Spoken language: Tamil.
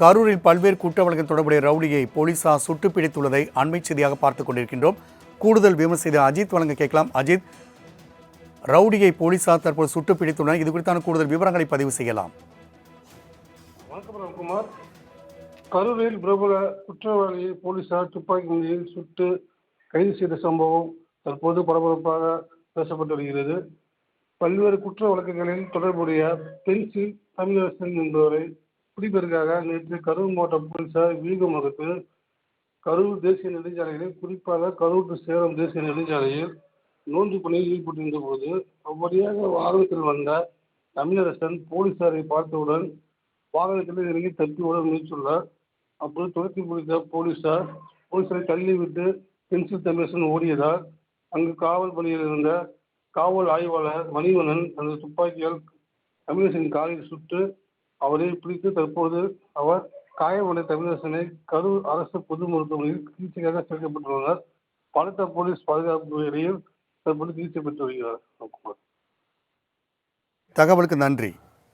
கரூரில் பல்வேறு குற்ற வழக்கில் தொடர்புடைய ரவுடியை போலீசார் சுட்டு பிடித்துள்ளதை அண்மை செய்தியாக பார்த்துக் கொண்டிருக்கின்றோம். கூடுதல் விமர்சனம் செய்த அஜித் வழங்க கேட்கலாம். அஜித் ரவுடியை போலீசார் தற்போது சுட்டு பிடித்துள்ளனர் இது குறித்தான கூடுதல் விவரங்களை பதிவு செய்யலாம். குமார் கரூரில் பிரபல குற்றவாளியை போலீசார் துப்பாக்கி முனையில் சுட்டு கைது செய்த சம்பவம் தற்போது பரபரப்பாக பேசப்பட்டு வருகிறது. பல்வேறு குற்ற வழக்குகளில் தொடர்புடைய பென்சில் தமிழரசன் என்பவரை பிடிப்பதற்காக நேற்று கரூர் மாவட்ட போலீசார் வீகம் மறுத்து கரூர் தேசிய நெடுஞ்சாலையில் குறிப்பாக கரூர் சேலம் தேசிய நெடுஞ்சாலையில் நோன்பு பணியில் ஈடுபட்டிருந்த போது அவ்வழியாக வாகனத்தில் வந்த தமிழரசன் போலீசாரை பார்த்தவுடன் வாகனத்தில் இறங்கி தப்பி ஓட முயற்சியுள்ளார் அப்போது துரத்தி பிடித்த போலீசார் போலீசாரை தள்ளிவிட்டு பென்சில் தமிழரசன் ஓடியதால் அங்கு காவல் பணியில் இருந்த காவல் ஆய்வாளர் மணிவண்ணன் தனது துப்பாக்கியால் தமிழரசன் காலில் சுட்டு அவரை பிடித்து தற்போது அவர் காயமடைந்த தமிழரசனை கரூர் அரசு பொது மருத்துவமனையில் சிகிச்சைக்காக சேர்க்கப்பட்டுள்ளனர் பலத்த போலீஸ் பாதுகாப்பு இடையில் தற்போது சிகிச்சை பெற்று வருகிறார். தகவலுக்கு நன்றி.